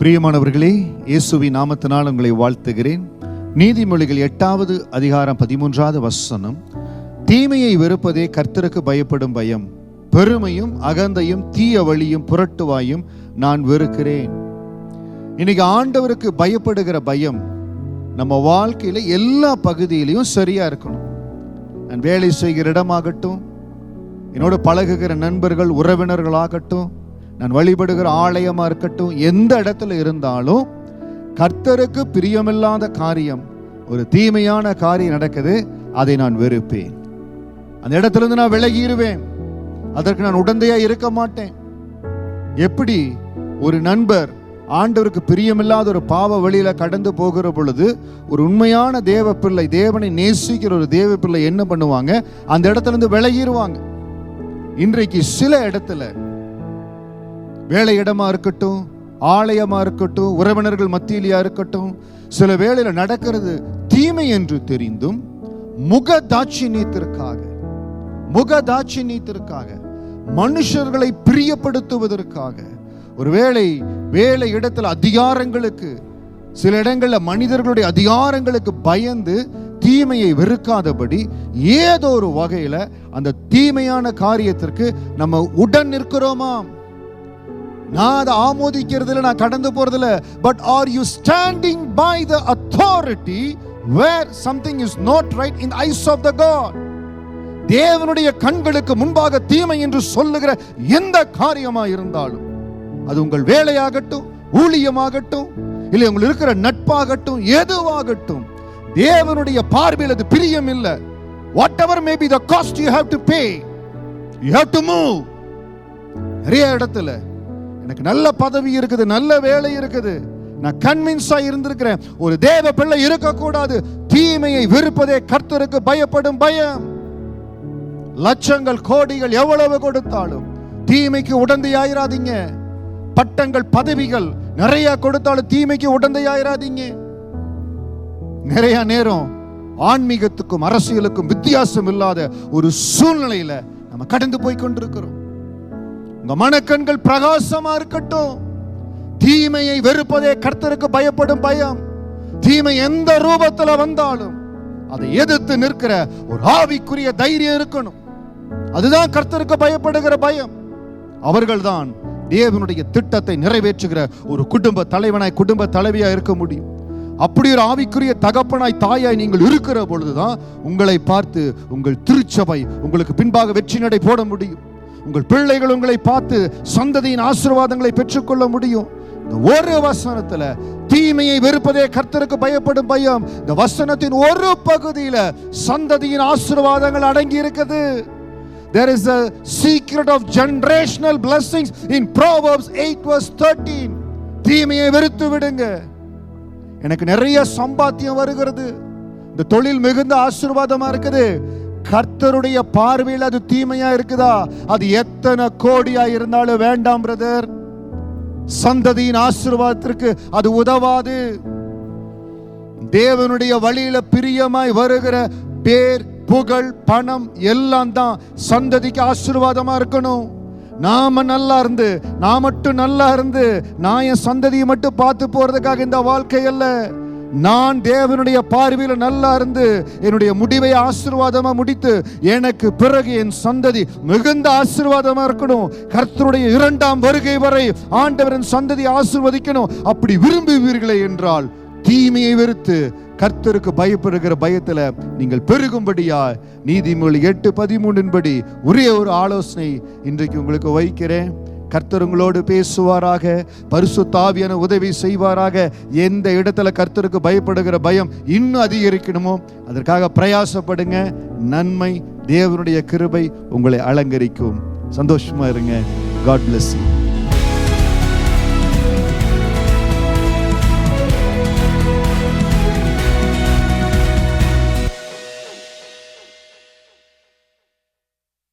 பிரியமானவர்களே இயேசுவி நாமத்தினால் உங்களை வாழ்த்துகிறேன். நீதிமொழிகள் எட்டாவது அதிகாரம் பதிமூன்றாவது வசனம். தீமையை வெறுப்பதே கர்த்தருக்கு பயப்படும் பயம். பெருமையும் அகந்தையும் தீய வழியும் புரட்டுவாயும் நான் வெறுக்கிறேன். இன்னைக்கு ஆண்டவருக்கு பயப்படுகிற பயம் நம்ம வாழ்க்கையில எல்லா பகுதியிலையும் சரியா இருக்கணும். நான் வேலை செய்கிற இடமாகட்டும் என்னோட பழகுகிற நண்பர்கள் உறவினர்களாகட்டும் நான் வழிபடுகிற ஆலயமா இருக்கட்டும் எந்த இடத்துல இருந்தாலும் கர்த்தருக்கு பிரியமில்லாத காரியம் ஒரு தீமையான காரியம் நடக்குது அதை நான் வெறுப்பேன். அந்த இடத்துல இருந்து நான் விலகிடுவேன். அதற்கு நான் உடந்தையா இருக்க மாட்டேன். எப்படி? ஒரு நண்பர் ஆண்டவருக்கு பிரியமில்லாத ஒரு பாவ வழியில கடந்து போகிற பொழுது ஒரு உண்மையான தேவ பிள்ளை தேவனை நேசிக்கிற ஒரு தேவ பிள்ளை என்ன பண்ணுவாங்க? அந்த இடத்துல இருந்து விலகிடுவாங்க. இன்றைக்கு சில இடத்துல வேலை இடமா இருக்கட்டும் ஆலயமா இருக்கட்டும் உறவினர்கள் மத்தியிலையா இருக்கட்டும் சில வேளையில் நடக்கிறது தீமை என்று தெரிந்தும் முக தாட்சிணியத்திற்காக முக தாட்சிணியத்திற்காக மனுஷர்களை பிரியப்படுத்துவதற்காக ஒருவேளை வேலை இடத்துல அதிகாரங்களுக்கு சில இடங்களில் மனிதர்களுடைய அதிகாரங்களுக்கு பயந்து தீமையை வெறுக்காதபடி ஏதோ ஒரு வகையில் அந்த தீமையான காரியத்திற்கு நம்ம உடன் நிற்கிறோமாம். நான் அதை ஆமோதிக்கிறதுல நான் கடந்து போறதுல but are you standing by the authority where something is not right in eyes of the God தேவனுடைய கண்களுக்கு முன்பாக தீமை என்று சொல்லுகிற எந்த காரியமா இருந்தாலும் அது உங்கள் வேலையாகட்டும் ஊழியமாகட்டும் இல்லை உங்களுக்கு இருக்கிற நட்பாகட்டும் எதுவாகட்டும் தேவனுடைய பார்வையில் அது பிரியம் இல்லை whatever may be the cost you have to pay you have to move நிறைய இடத்துல எனக்கு நல்ல பதவி இருக்குது நல்ல வேலை இருக்குது. நான் கன்வின்ஸா இருந்திருக்கிறேன். ஒரு தேவ பிள்ளை இருக்கக்கூடாது. தீமையை விருப்பதே கர்த்தருக்கு பயப்படும் பயம். லட்சங்கள் கோடிகள் எவ்வளவு கொடுத்தாலும் தீமைக்கு உடந்தையாயிராதீங்க. பட்டங்கள் பதவிகள் நிறைய கொடுத்தாலும் தீமைக்கு உடந்தையாயிராதீங்க. நிறைய நேரம் ஆன்மீகத்துக்கும் அரசியலுக்கும் வித்தியாசம் இல்லாத ஒரு சூழ்நிலையில நம்ம கடந்து போய் கொண்டிருக்கிறோம். உங்க மனக்கண்கள் பிரகாசமா இருக்கட்டும். தீமையை வெறுப்பதே கர்த்தருக்கு பயப்படும் பயம். தீமை எந்த ரூபத்துல வந்தாலும் அதை எதிர்த்து நிற்கிற ஒரு ஆவிக்குரிய தைரியம் இருக்கணும். அதுதான் கர்த்தருக்கு பயப்படுகிற பயம். அவர்கள்தான் தேவனுடைய திட்டத்தை நிறைவேற்றுகிற ஒரு குடும்ப தலைவனாய் குடும்ப தலைவியா இருக்க முடியும். அப்படி ஒரு ஆவிக்குரிய தகப்பனாய் தாயாய் நீங்கள் இருக்கிற பொழுதுதான் உங்களை பார்த்து உங்கள் திருச்சபை உங்களுக்கு பின்பாக வெற்றி நடை போட முடியும். உங்கள் பிள்ளைகள் உங்களை பார்த்து சந்ததியின் ஆசீர்வாதங்களை பெற்றுக்கொள்ள முடியும். இந்த ஒரு வசனத்துல தீமையை வெறுப்பதே கர்த்தருக்கு பயப்படும் பயம். இந்த வசனத்தின் ஒரு பகுதியில சந்ததியின் ஆசீர்வாதங்கள் அடங்கி இருக்குது. There is a secret of generational blessings in Proverbs 8 verse 13. தீமையை வெறுத்து விடுங்க. எனக்கு நிறைய சம்பாத்தியம் வருகிறது. இந்த தொழில் மிகுந்த ஆசீர்வாதமா இருக்குது. கர்த்தருடைய பார்வையில் அது தீமையா இருக்குதா? அது எத்தனை கோடியா இருந்தாலும் வேண்டாம் பிரதர் சந்ததியின் ஆசீர்வாதத்திற்கு அது உதவாது. தேவனுடைய வழியில பிரியமாய் வருகிற பேர் புகழ் பணம் எல்லாம் தான் சந்ததிக்கு ஆசீர்வாதமா இருக்கணும். நாம நல்லா இருந்து நான் மட்டும் நல்லா இருந்து நான் என் சந்ததியை மட்டும் பார்த்து போறதுக்காக இந்த வாழ்க்கை அல்ல. நான் தேவனுடைய பார்வையில் நல்லா இருந்து என்னுடைய முடிவை ஆசீர்வாதமா முடித்து எனக்கு பிறகு என் சந்ததி மிகுந்த ஆசீர்வாதமா இருக்கணும். கர்த்தருடைய இரண்டாம் வருகை வரை ஆண்டவரின் சந்ததி ஆசிர்வதிக்கணும். அப்படி விரும்புவீர்களே என்றால் தீமையை வெறுத்து கர்த்தருக்கு பயப்படுகிற பயத்துல நீங்கள் பெருகும்படியா நீதிமொழி எட்டு பதிமூன்றின்படி ஒரே ஒரு ஆலோசனை இன்றைக்கு உங்களுக்கு வைக்கிறேன். கர்த்தர் உங்களோடு பேசுவாராக. பரிசுத்தாவியான உதவி செய்வாராக. எந்த இடத்துல கர்த்தருக்கு பயப்படுகிற பயம் இன்னும் அதிகரிக்கணுமோ அதற்காக பிரயாசப்படுங்க. நன்மை தேவனுடைய கிருபை உங்களை அலங்கரிக்கும். சந்தோஷமா இருங்க. God bless you